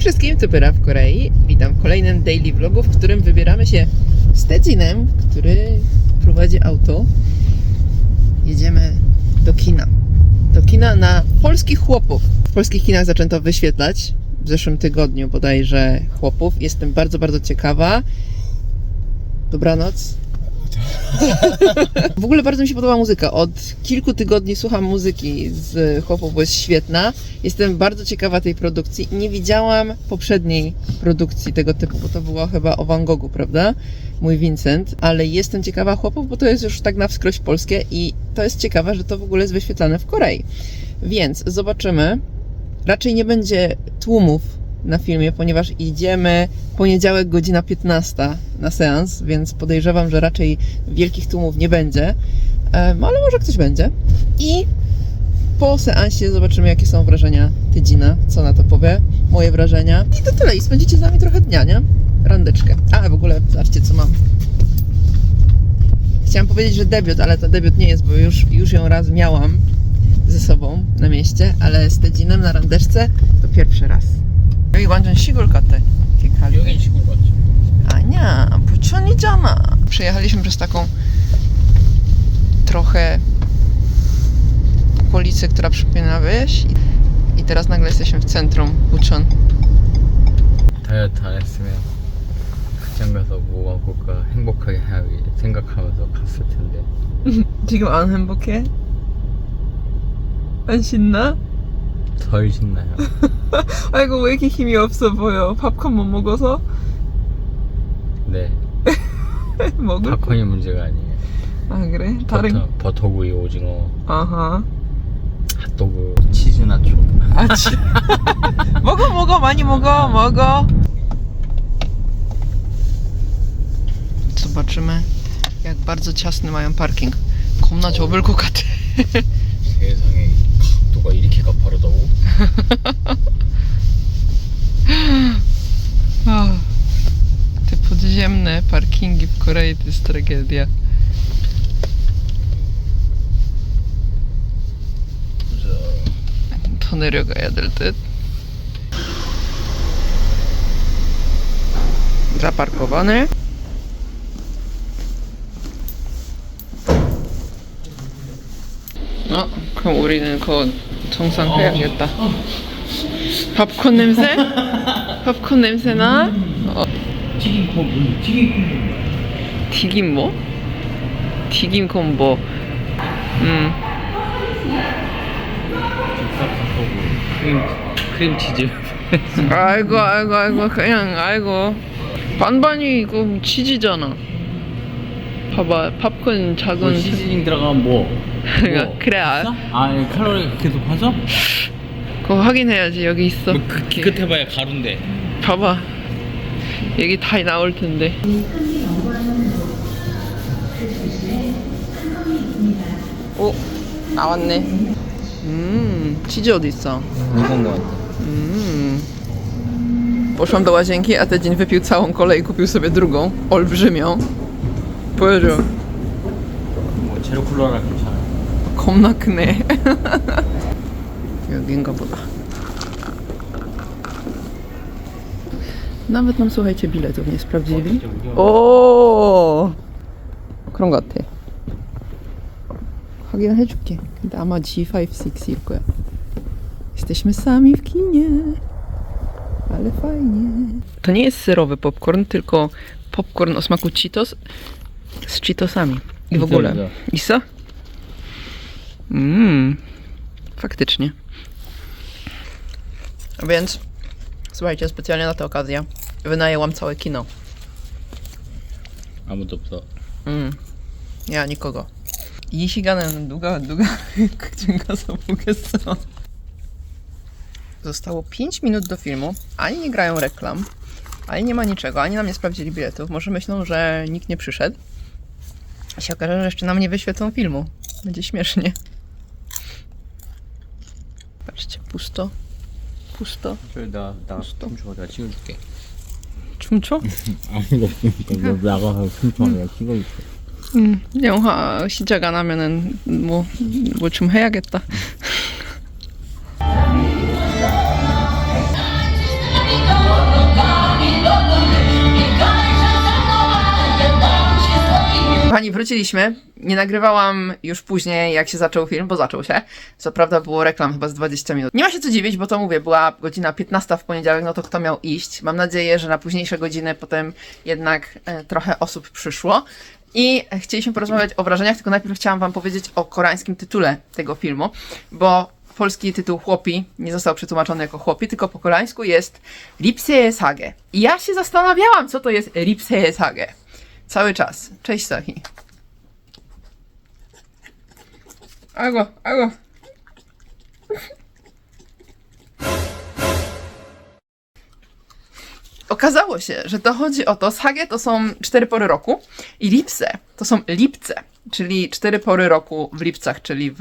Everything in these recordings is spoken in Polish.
Hej wszystkim, to Pyra w Korei. Witam w kolejnym daily vlogu, w którym wybieramy się z Tedzinem, który prowadzi auto. Jedziemy do kina. Do kina na polskich chłopów. W polskich kinach zaczęto wyświetlać w zeszłym tygodniu bodajże chłopów. Jestem bardzo, bardzo ciekawa. Dobranoc. W ogóle bardzo mi się podoba muzyka. Od kilku tygodni słucham muzyki z chłopów, bo jest świetna. Jestem bardzo ciekawa tej produkcji. Nie widziałam poprzedniej produkcji tego typu, bo to było chyba o Van Goghu, prawda? Mój Vincent, ale jestem ciekawa chłopów, bo to jest już tak na wskroś polskie i to jest ciekawe, że to w ogóle jest wyświetlane w Korei. Więc zobaczymy. Raczej nie będzie tłumów na filmie, ponieważ idziemy poniedziałek godzina 15 na seans, więc podejrzewam, że raczej wielkich tłumów nie będzie, ale może ktoś będzie. I po seansie zobaczymy, jakie są wrażenia Tydzina, co na to powie, moje wrażenia. I to tyle, i spędzicie z nami trochę dnia, nie? Randeczkę. A, w ogóle, zobaczcie, co mam. Chciałam powiedzieć, że debiut, ale to debiut nie jest, bo już, już ją raz miałam ze sobą na mieście, ale z Tydzinem na randeczce to pierwszy raz. 여기 완전 시골 같아. 이렇게 가면. 여긴 시골 같지. 아니야, 부천이잖아. Przejechaliśmy przez taką trochę okolicę, która przypomina wieś i, i teraz nagle jesteśmy w centrum Buczon. 다이어트 안 했으면 극장 가서 뭐 먹을까 행복하게 해야 생각하면서 갔을 텐데 지금 안 행복해? 안 신나? 덜 신나요. 아이고 왜 이렇게 힘이 없어 보여? 팝콘 못 먹어서? 네, 먹을? 팝콘이 문제가 아니에요. 아 그래? 다른 버터, 버터구이, 오징어, 아하. 핫도그, 치즈 나초. 아, 치... 먹어, 먹어, 많이 먹어, 먹어. Zobaczymy, jak bardzo ciasny mają parking. 겁나 좁을 것 같아. 세상에 각도가 이렇게 가파르다고? Ah, Te podziemne parkingi w Korei to jest tragedia. 더 내려가야 될 듯. Zaparkowany. 어, 그럼 우리는 그거 정상 해야겠다. 팝콘 냄새? 팝콘 냄새 나? 어, 튀김 콤보, 튀김 콤보. 튀김 뭐? 튀김 콤보. 음, 크림, 크림 치즈. 아이고, 아이고, 아이고, 그냥, 아이고. 반반이 이거 치즈잖아. 봐봐, 팝콘 작은. 뭐 시즈닝 들어가면 뭐? 뭐? 그래, 아, 있어? 아, 이거 칼로리 계속 하죠? 그거 확인해야지. 여기 있어. 뭐 그, 기껏해봐야 가루인데. 봐봐. 여기 다 나올 텐데. 오, 나왔네. 음, 치즈 어디 있어? 이건 거 같아. Mm. Poszłam do łazienki, a ten dzień wypił całą kolę i kupił sobie drugą, olbrzymią. Powiedział, 뭐 제로 콜라라 괜찮아요. 겁나 크네. 여긴가 보다. Nawet nam, słuchajcie, biletów nie sprawdzili. O, 그런 것 같아. 확인해줄게. 근데 아마 G56일 거야. Jesteśmy sami w kinie. Ale fajnie. To nie jest serowy popcorn, tylko popcorn o smaku Cheetos z Cheetosami. I w Widzę, ogóle. widzę. Isa? Mmm, faktycznie. Więc, słuchajcie, specjalnie na tę okazję wynajęłam całe kino. Albo to psa. Mm. Ja nikogo. Jeśli długa, długa, dziękuję za. Zostało 5 minut do filmu, ani nie grają reklam, ani nie ma niczego, ani nam nie sprawdzili biletów. Może myślą, że nikt nie przyszedł. I się okaże, że jeszcze nam nie wyświetlą filmu. Będzie śmiesznie. Pusto. Pusto. 나, 나 스톱. 춤춰. 내가 찍어줄게. 춤춰? 아무도 없으니까 너 나가서 춤춰. 내가 찍어 줄게. 음, 영화 시작 안 하면은 뭐 뭐 좀 해야겠다. Kochani, wróciliśmy. Nie nagrywałam już później, jak się zaczął film, bo zaczął się. Co prawda było reklam chyba z 20 minut. Nie ma się co dziwić, bo to mówię, była godzina 15 w poniedziałek, no to kto miał iść? Mam nadzieję, że na późniejsze godziny potem jednak e, trochę osób przyszło. I chcieliśmy porozmawiać o wrażeniach, tylko najpierw chciałam wam powiedzieć o koreańskim tytule tego filmu, bo polski tytuł Chłopi nie został przetłumaczony jako Chłopi, tylko po koreańsku jest Ripsee Sage. I ja się zastanawiałam, co to jest Ripsee Sage. Cały czas. Cześć Sahi. Algo, algo. Okazało się, że to chodzi o to, Sage to są cztery pory roku i lipse to są lipce, czyli cztery pory roku w lipcach, czyli w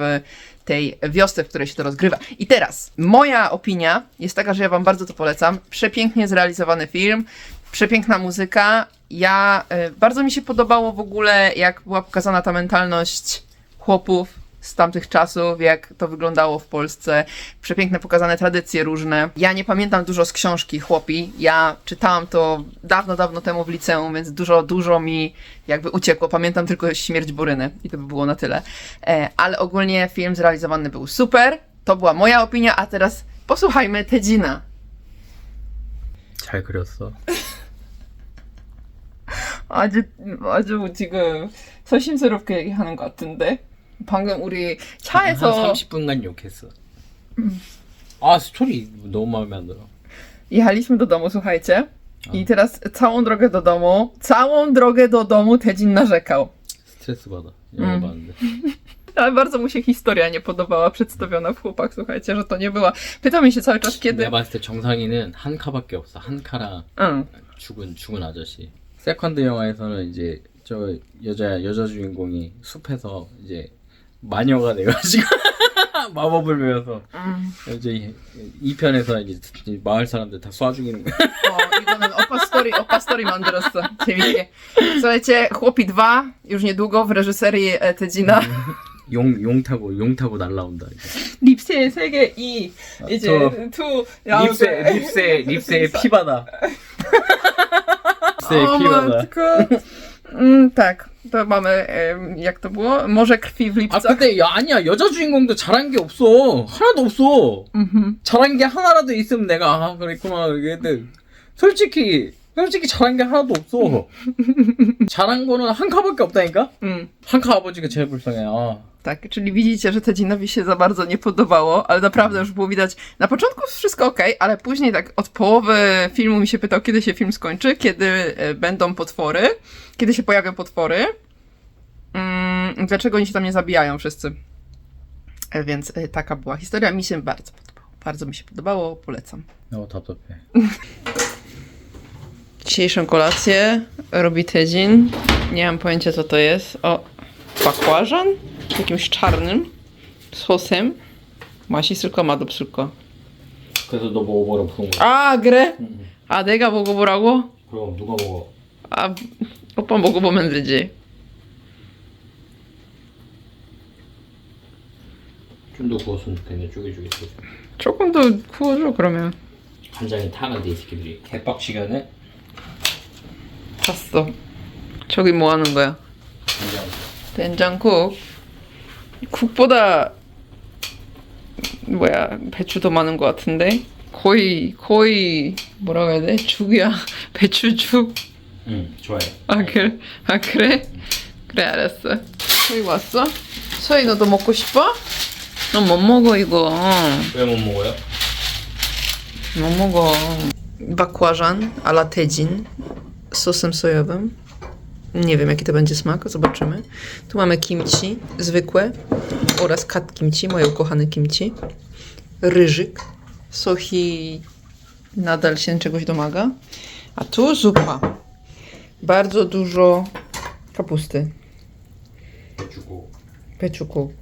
tej wiosce, w której się to rozgrywa. I teraz, moja opinia jest taka, że ja wam bardzo to polecam. Przepięknie zrealizowany film, przepiękna muzyka. Ja, y, bardzo mi się podobało w ogóle, jak była pokazana ta mentalność chłopów z tamtych czasów, jak to wyglądało w Polsce. Przepiękne pokazane tradycje różne. Ja nie pamiętam dużo z książki Chłopi. Ja czytałam to dawno, dawno temu w liceum, więc dużo, dużo mi jakby uciekło. Pamiętam tylko śmierć Boryny i to by było na tyle. E, ale ogólnie film zrealizowany był super. To była moja opinia, a teraz posłuchajmy Tedzina. 잘 그렸어. 아주 아주 지금 서심스럽게 얘기하는 것 같은데 방금 우리 한 차에서 30분간 욕했어. 아 스토리 너무 마음에 안 들어. jechaliśmy do domu, słuchajcie. I teraz całą drogę do domu, całą drogę do domu Tedzin narzekał. 스트레스 받아. 영화 음. 봤는데. Ale bardzo mu się historia nie podobała przedstawiona w chłopak, słuchajcie, że to nie była. Pytał mi się cały czas kiedy. 내가 봤을 때 정상이는 한 카밖에 없어. 한 카랑 응. 죽은 죽은 아저씨. 세컨드 영화에서는 이제 저 여자 여자 주인공이 숲에서 이제 마녀가 돼가지고 마법을 배워서 응. 이제 이 편에서 이제 마을 사람들 다 쏴 죽이는 거야. O, 이거는 오빠 스토리, 오빠 스토리 만들었어. 재밌게. Słuchajcie, Chłopi 2 już niedługo w reżyserii e, Tedzina. 용, 용 타고 용 타고 날라온다. 이제. 립스의 세계 2 이제 저2 립세 립세 립세 피바다. 립세 O 피바다. Matko. Mm, tak, to mamy, em, jak to było? Morze krwi w 아 lipcach. 근데 야, 아니야. 여자 주인공도 잘한 게 없어. 하나도 없어. Mhm. 잘한 게 하나라도 있으면 내가 아 그랬구나. 얘들 솔직히 솔직히 잘한 게 하나도 없어. 잘한 거는 한 카밖에 없다니까? Mm, 한카 아버지가 제일 불쌍해. 아 tak? Czyli widzicie, że Tedzinowi się za bardzo nie podobało, ale naprawdę mhm. już było widać, na początku wszystko ok, ale później tak od połowy filmu mi się pytał, kiedy się film skończy, kiedy e, będą potwory, kiedy się pojawią potwory, mm, dlaczego oni się tam nie zabijają wszyscy. E, więc e, taka była historia, mi się bardzo podobało, bardzo mi się podobało, polecam. No to to. Dzisiejszą kolację robi Tedzin, nie mam pojęcia co to jest. O, bakłażan? Jakimś czarnym sosem. 맛있을 거 맛없을 거. 그래서 너 먹어보라 부른 거야 아 그래? 아 내가 먹어보라고? 그럼 누가 먹어 아 오빠 먹어보면 되지. 좀 더 구웠으면 좋겠네 쫄깃쫄깃 조금 더 구워줘 그러면. 간장이 타는데 이 새끼들이 개빡치게네 봤어. 저기 뭐 하는 거야? 간장 된장국. 국보다 뭐야 배추 더 많은 것 같은데 거의 거의 뭐라고 해야 돼? 죽이야 배추죽. 응 좋아해 아 그래? 아 그래? 그래 알았어. 소희 왔어? 소희 너도 먹고 싶어? 너 못 먹어 이거. 왜 못 먹어요? 못 먹어. Bakłażan tedzin z sosem sojowym. Nie wiem, jaki to będzie smak, zobaczymy. Tu mamy kimchi zwykłe oraz kat kimchi, moje ukochane kimchi. Ryżyk. Sohi nadal się czegoś domaga. A tu zupa. Bardzo dużo kapusty. 주고 배추국.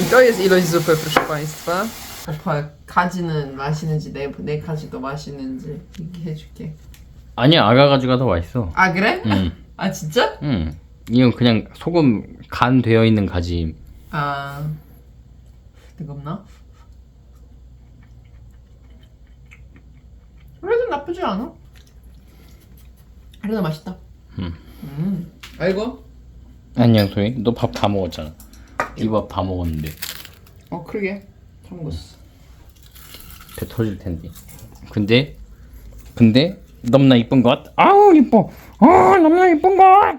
I to jest ilość zupy, proszę Państwa. 오빠 가지는 맛있는지 내, 내 가지도 맛있는지 얘기해줄게. 아니야 아가 가지가 더 맛있어 아 그래? 응 아 진짜? 응. 이건 그냥 소금 간 되어 있는 가지. 아 뜨겁나? 그래도 나쁘지 않아. 그래도 맛있다. 음. 음. 아이고 안녕 소희. 너 밥 다 먹었잖아. 이 밥 다 먹었는데 어 그러게 다 먹었어 배 터질 텐데. 근데 근데 너무나 이쁜 것. 아우 이뻐. 아 너무나 이쁜 것.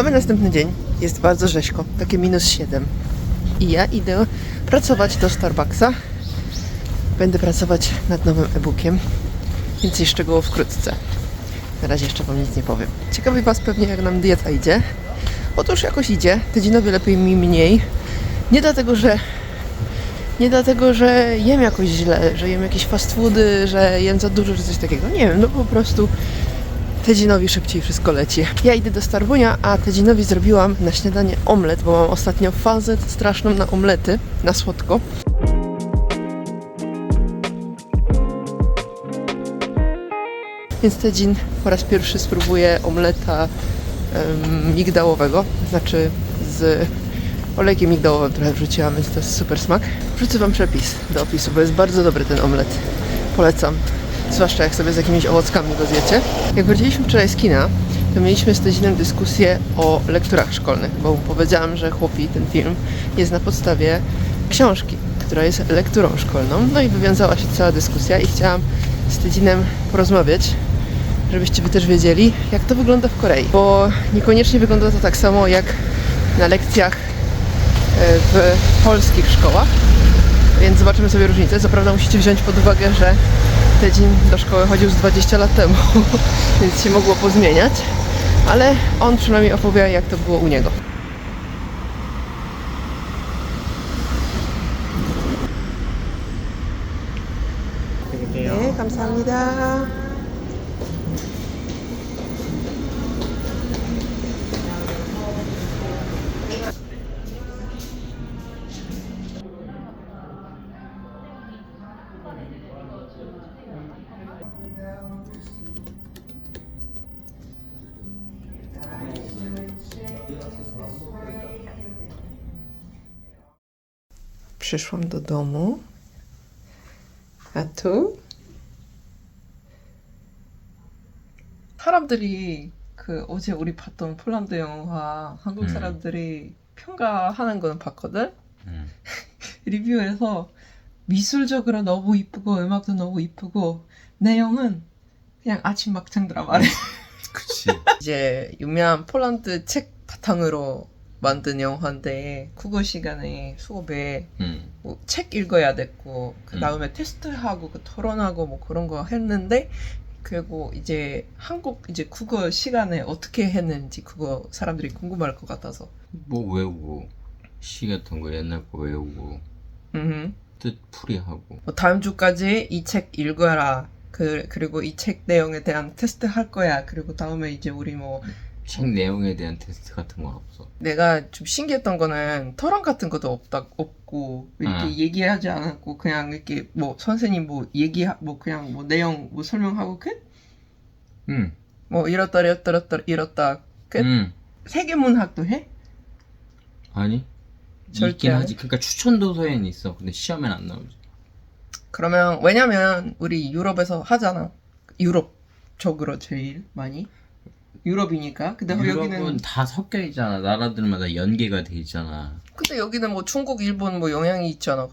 Mamy następny dzień. Jest bardzo rzeźko, takie minus 7. I ja idę pracować do Starbucksa. Będę pracować nad nowym e-bookiem. Więcej szczegółów wkrótce. Na razie jeszcze Wam nic nie powiem. Ciekawi Was pewnie, jak nam dieta idzie. Otóż jakoś idzie. Tydzienowi lepiej mi mniej. Nie dlatego, że nie dlatego, że jem jakoś źle, że jem jakieś fast foody, że jem za dużo, czy coś takiego. Nie wiem, no po prostu Tedzinowi szybciej wszystko leci. Ja idę do Starbunia, a Tedzinowi zrobiłam na śniadanie omlet, bo mam ostatnio fazę straszną na omlety, na słodko. Więc Tedzin po raz pierwszy spróbuje omleta em, migdałowego, znaczy z olejkiem migdałowym trochę wrzuciłam, więc to jest super smak. Wrzucę Wam przepis do opisu, bo jest bardzo dobry ten omlet. Polecam. Zwłaszcza jak sobie z jakimiś owockami go zjecie. Jak wróciliśmy wczoraj z kina, to mieliśmy z Tezinem dyskusję o lekturach szkolnych, bo powiedziałam, że chłopi ten film jest na podstawie książki, która jest lekturą szkolną. No i wywiązała się cała dyskusja i chciałam z Tezinem porozmawiać, żebyście wy też wiedzieli, jak to wygląda w Korei. Bo niekoniecznie wygląda to tak samo jak na lekcjach e, w polskich szkołach, więc zobaczymy sobie różnicę. Co prawda musicie wziąć pod uwagę, że Tedzin do szkoły chodził z 20 lat temu, więc się mogło pozmieniać, ale on przynajmniej opowie, jak to było u niego. 네, 감사합니다. Przyszłam do domu. A tu? 사람들이 그 어제 우리 봤던 폴란드 영화 한국 음. 사람들이 평가하는 거는 봤거든. 음. 리뷰에서 미술적으로 너무 이쁘고 음악도 너무 이쁘고 내용은 그냥 아침 막창 드라마래. 그치. 이제 유명한 폴란드 책 바탕으로 만든 영화인데 국어 시간에 수업에 음. 뭐 책 읽어야 됐고 그 음. 다음에 테스트하고 그 토론하고 뭐 그런 거 했는데 그리고 이제 한국 이제 국어 시간에 어떻게 했는지 그거 사람들이 궁금할 것 같아서 뭐 외우고 시 같은 거 옛날 거 외우고 음. 뜻 풀이하고 뭐 다음 주까지 이 책 읽어라 그 그리고 이 책 내용에 대한 테스트 할 거야 그리고 다음에 이제 우리 뭐 책 내용에 대한 테스트 같은 건 없어. 내가 좀 신기했던 거는 토론 같은 것도 없다 없고 이렇게 응. 얘기하지 않았고 그냥 이렇게 뭐 선생님 뭐 얘기 뭐 그냥 뭐 내용 뭐 설명하고 끝? 응. 뭐 이렇다 이렇다 이렇다 이렇다 끝? 응. 세계 문학도 해? 아니. 절대 있긴 안 하지. 그러니까 추천 도서에는 있어. 근데 시험엔 안 나오지. 그러면 왜냐면 우리 유럽에서 하잖아. 유럽 쪽으로 제일 많이 유럽이니까. 근데 유럽은 여기는 다 섞여 있잖아. 나라들마다 연계가 돼 있잖아. 근데 여기는 뭐 중국, 일본 뭐 영향이 있잖아.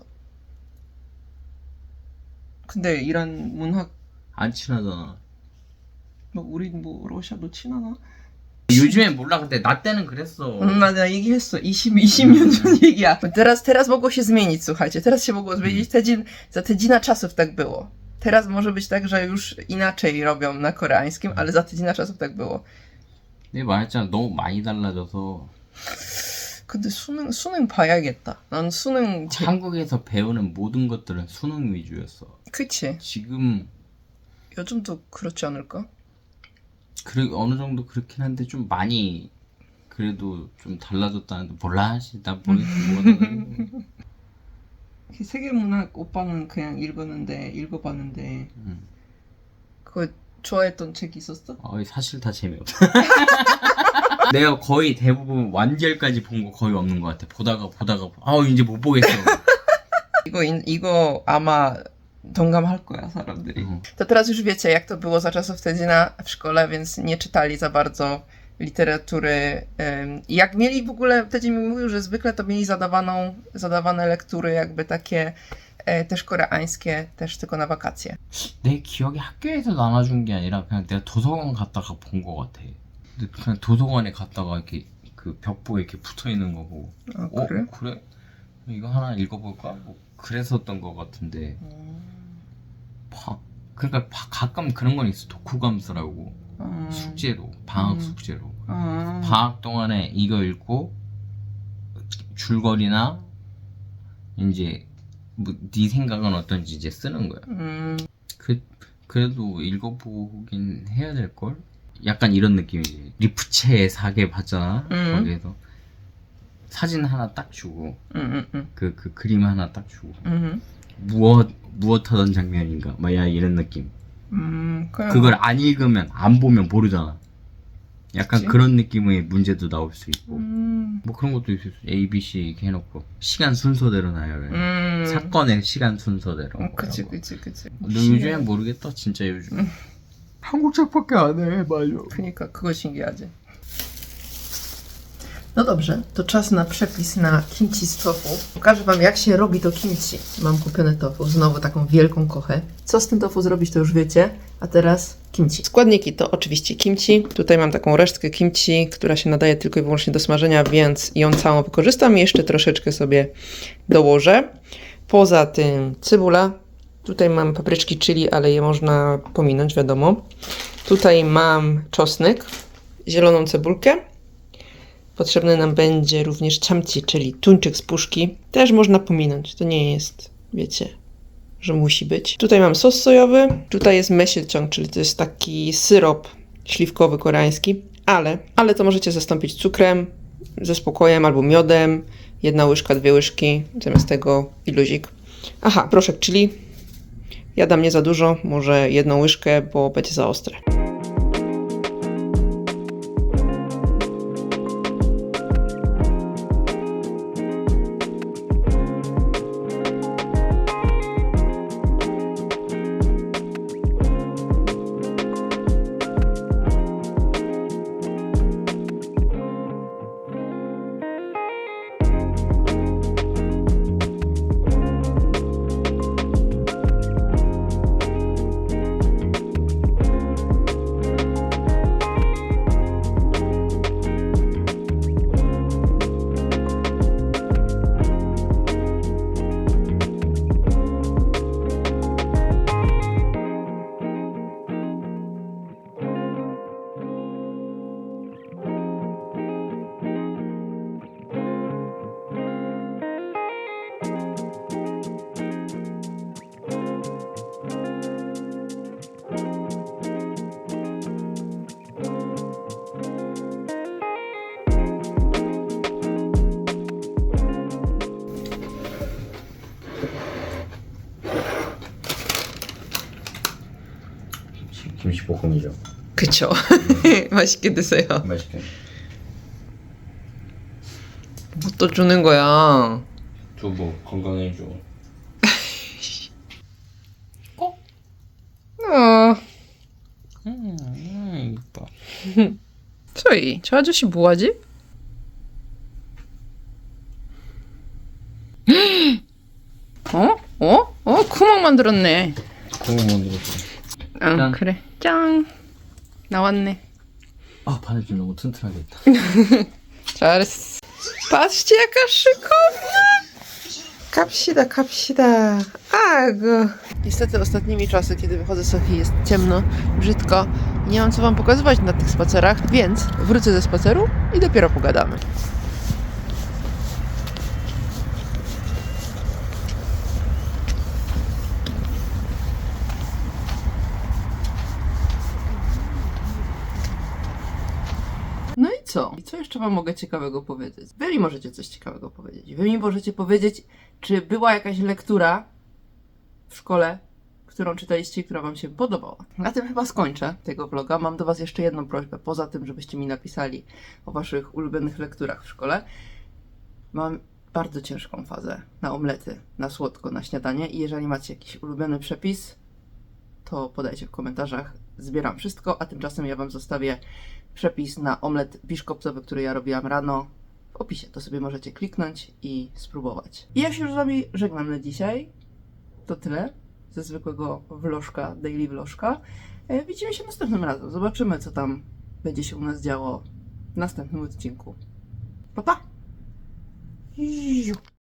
근데 이란 문학 안 친하잖아. 뭐 우리 뭐 러시아도 친하나? 요즘엔 몰라. 근데 나 때는 그랬어. 음, 나 내가 얘기했어. 20, 20년 전 얘기야. Teraz, teraz mogło się zmienić, słuchajcie. Teraz się mogło zmienić. Tydzień, za tydzina czasów tak było. Teraz może być tak, że już inaczej robią na koreańskim, ale za tydzina czasów tak było. 내가 말했잖아. 너무 많이 달라져서. 근데 수능 수능 봐야겠다. 난 수능 제... 한국에서 배우는 모든 것들은 수능 위주였어. 그치. 지금 요즘도 그렇지 않을까? 그래 어느 정도 그렇긴 한데 좀 많이 그래도 좀 달라졌다는데 몰라 난 모르겠어 달라졌는지. 세계문학 오빠는 그냥 읽었는데 읽어봤는데 음. 그거 좋아했던 책 있었어? 어, 사실 다 재미없어. 내가 거의 대부분 완결까지 본 거 거의 없는 것 같아. 보다가 보다가 아 이제 못 보겠어. 이거 인- 이거 아마 동감할 거야 사람들이. 어. To teraz już wiecie, jak to było za czasów Tedzina w szkole, więc nie czytali za bardzo literatury. I Jak mieli w ogóle, Tedzin mi mówił, że zwykle to mieli zadawaną, zadawane lektury jakby takie e, też koreańskie, też tylko na wakacje. 내 기억에 학교에서 나눠준 게 아니라 그냥 내가 도서관 갔다가 본 것 같아. 그냥 도서관에 갔다가 이렇게 그 벽보에 이렇게 붙어 있는 거 보고 아, 어 그래? 그래? 이거 하나 읽어볼까? 뭐 그랬었던 것 같은데 바, 그러니까 바- 가끔 그런 건 있어 독후감스라고 음. 숙제로 방학 음. 숙제로 음. 방학 동안에 이거 읽고 줄거리나 이제 뭐네 생각은 어떤지 이제 쓰는 거야. 음. 그 그래도 읽어보긴 해야 될 걸. 약간 이런 느낌이지. 리프체의 사계 봤잖아. 음. 거기에서 사진 하나 딱 주고 음, 음, 음. 그그 그림 하나 딱 주고 음. 무엇 무엇 하던 장면인가. 뭐야 이런 느낌. 음. 그냥 그걸 안 읽으면 안 보면 모르잖아. 약간 그치. 그런 느낌의 문제도 나올 수 있고. 음. 뭐 그런 것도 있을 수 있어. A, B, C 이렇게 해놓고 시간 순서대로 나열해. 음. 사건의 시간 순서대로. 어, 그치, 그치, 그치. 너 요즘엔 모르겠다. 진짜 요즘. 음. 한국 책밖에 안 해. 맞아. Knika, kogoś 신giadzie. No dobrze, to czas na przepis na kimchi z tofu. Pokażę Wam, jak się robi to kimchi. Mam kupione tofu, znowu taką wielką kochę. Co z tym tofu zrobić, to już wiecie. A teraz kimchi. Składniki to oczywiście kimchi. Tutaj mam taką resztkę kimchi, która się nadaje tylko i wyłącznie do smażenia, więc ją całą wykorzystam i jeszcze troszeczkę sobie dołożę. Poza tym cebula. Tutaj mam papryczki chili, ale je można pominąć, wiadomo. Tutaj mam czosnek, zieloną cebulkę. Potrzebny nam będzie również chamci, czyli tuńczyk z puszki. Też można pominąć, to nie jest, wiecie, że musi być. Tutaj mam sos sojowy, tutaj jest mesilciąg, czyli to jest taki syrop śliwkowy koreański, ale, ale to możecie zastąpić cukrem, ze spokojem albo miodem. Jedna łyżka, dwie łyżki, zamiast tego i luzik. Aha, proszek chili. Ja dam nie za dużo, może jedną łyżkę, bo będzie za ostre. 김치 볶음이죠. 그쵸. 맛있게 드세요. 맛있게. 뭐 또 주는 거야. 두부 건강해줘. 어, 음, 이뻐. 저희, 저 아저씨 뭐하지? 어? 어? 어? 구멍 만들었네. 그거 만들었어. 응, 짠. 그래. 짱. 나왔네. 아 바느질 너무 튼튼하게 했다. 잘했어. Patrzcie, jaka szykowna! Kapsida, kapsida. Ago. Niestety ostatnimi czasy, kiedy wychodzę z Sofii, jest ciemno, brzydko i nie mam co wam pokazywać na tych spacerach, więc wrócę ze spaceru i dopiero pogadamy. Jeszcze Wam mogę ciekawego powiedzieć? Wy mi możecie coś ciekawego powiedzieć. Wy mi możecie powiedzieć, czy była jakaś lektura w szkole, którą czytaliście i która Wam się podobała. Na tym chyba skończę tego vloga. Mam do Was jeszcze jedną prośbę, poza tym, żebyście mi napisali o Waszych ulubionych lekturach w szkole. Mam bardzo ciężką fazę na omlety, na słodko, na śniadanie i jeżeli macie jakiś ulubiony przepis, to podajcie w komentarzach. Zbieram wszystko, a tymczasem ja Wam zostawię przepis na omlet biszkoptowy, który ja robiłam rano w opisie. To sobie możecie kliknąć i spróbować. I ja się już z Wami żegnam na dzisiaj. To tyle ze zwykłego vlożka, daily vlożka. E, Widzimy się następnym razem. Zobaczymy, co tam będzie się u nas działo w następnym odcinku. Pa, pa!